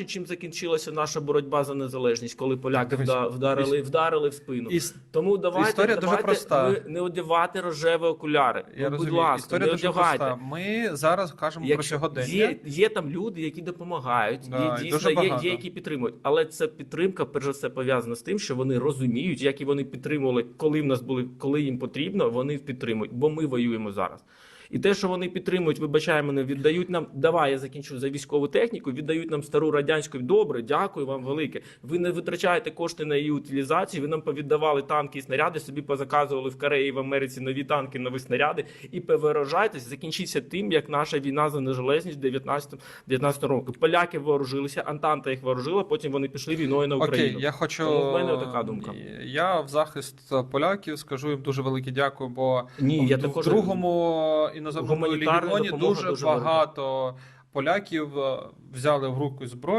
бачать, чим закінчилася наша боротьба за незалежність, коли поляки Дивись, вда- вдарили, вдарили в спину. Іс- Тому давайте, історія дуже давайте проста. ви не одягати рожеві окуляри. Я ну, будь ласка, історія не дуже одягайте. проста. Ми зараз кажемо про Якщо сьогодення. є, є там люди, які допомагають, Да, є і дійсно дуже є, багато. є, які підтримують. Але ця підтримка, перш за все, пов'язана з тим, що вони розуміють, як і вони підтримували, коли в нас були, коли їм потрібно, вони підтримують, бо ми воюємо зараз. І те, що вони підтримують, вибачай мене, віддають нам. Давай я закінчу за військову техніку. Віддають нам стару радянську. Добре, дякую вам велике. Ви не витрачаєте кошти на її утилізацію. Ви нам повіддавали танки і снаряди. Собі позаказували в Кореї в Америці нові танки, нові снаряди. І повиражайтесь, закінчиться тим, як наша війна за незалежність в 19 19 року. Поляки вооружилися, Антанта їх вооружила. Потім вони пішли війною на Україну. Окей, я хочу. Тому в мене така думка. Я в захист поляків скажу їм дуже велике дякую, бо Ні, я в також другому іноземному Гуманітарна легіоні дуже, дуже багато поляків е, взяли в руку зброю.